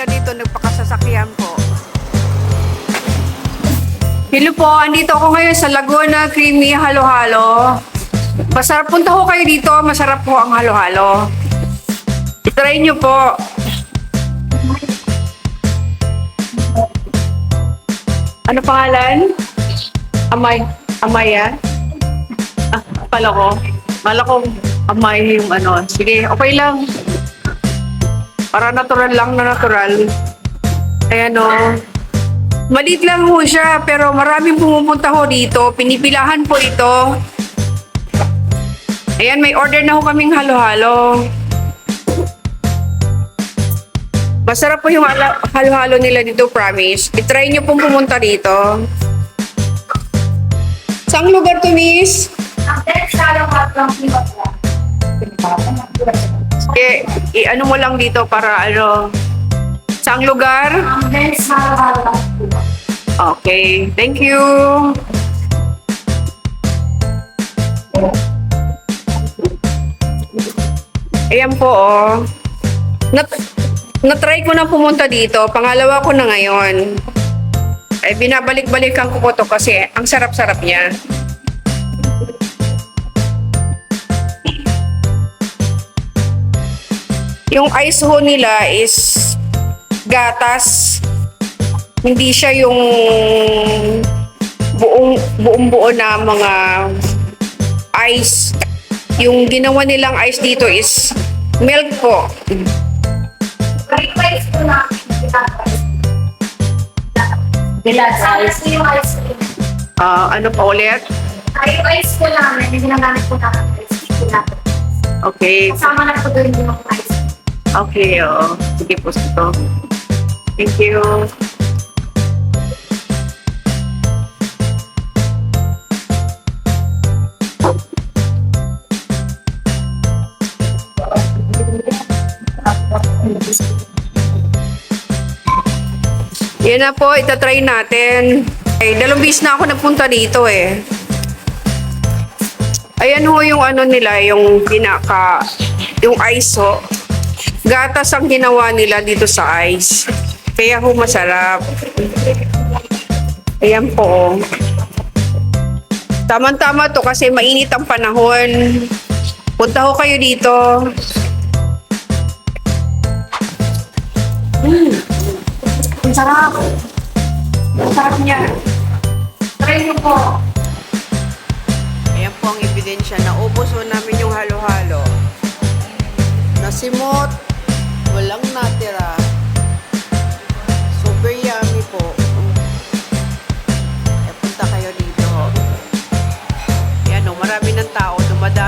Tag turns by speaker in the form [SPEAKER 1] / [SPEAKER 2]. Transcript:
[SPEAKER 1] pila dito, nagpakasasakyan po. Hello po, andito ako ngayon sa Laguna Creamy Halo-Halo. Masarap punta ko kayo dito, masarap po ang halo-halo. Try nyo po. Ano pangalan? Amay. Amaya? Ah, pala ko. Pala ko amay yung ano. Sige, okay lang. Para natural lang na natural. Ayan o. Maliit lang ho siya, pero maraming pumupunta ho dito. Pinipilahan po ito. Ayan, may order na ho kaming halo-halo. Masarap po yung halo-halo nila dito, promise. I-try nyo pong pumunta dito. Saang lugar to, miss? Eh, i-ano mo lang dito para ano. Saang lugar? Okay, thank you. Ayan po, oh. Nat natry ko na pumunta dito. Pangalawa ko na ngayon. Ay, binabalik-balikan ko po to kasi ang sarap-sarap niya. Yung ice ho nila is gatas. Hindi siya yung buong buong buo na mga ice. Yung ginawa nilang ice dito is milk po.
[SPEAKER 2] Bilad ice. yung ice cream.
[SPEAKER 1] Ah, ano pa ulit?
[SPEAKER 2] Ay, ice ko namin, ginagamit ko namin ice cream namin.
[SPEAKER 1] Okay.
[SPEAKER 2] Kasama na po doon yung ice.
[SPEAKER 1] Okay, oo. Sige po ito. Thank you. Yan na po, itatry natin. Ay, dalawang bis na ako nagpunta dito eh. Ayan ho yung ano nila, yung pinaka, yung ho. Gatas ang ginawa nila dito sa ice. Kaya ho masarap. Ayan po. Tama-tama to kasi mainit ang panahon. Punta ho kayo dito. Mm. Ang sarap. Ang sarap niya. Try niyo po. Ayan po ang ebidensya na ubos ho namin yung halo-halo. Nasimot,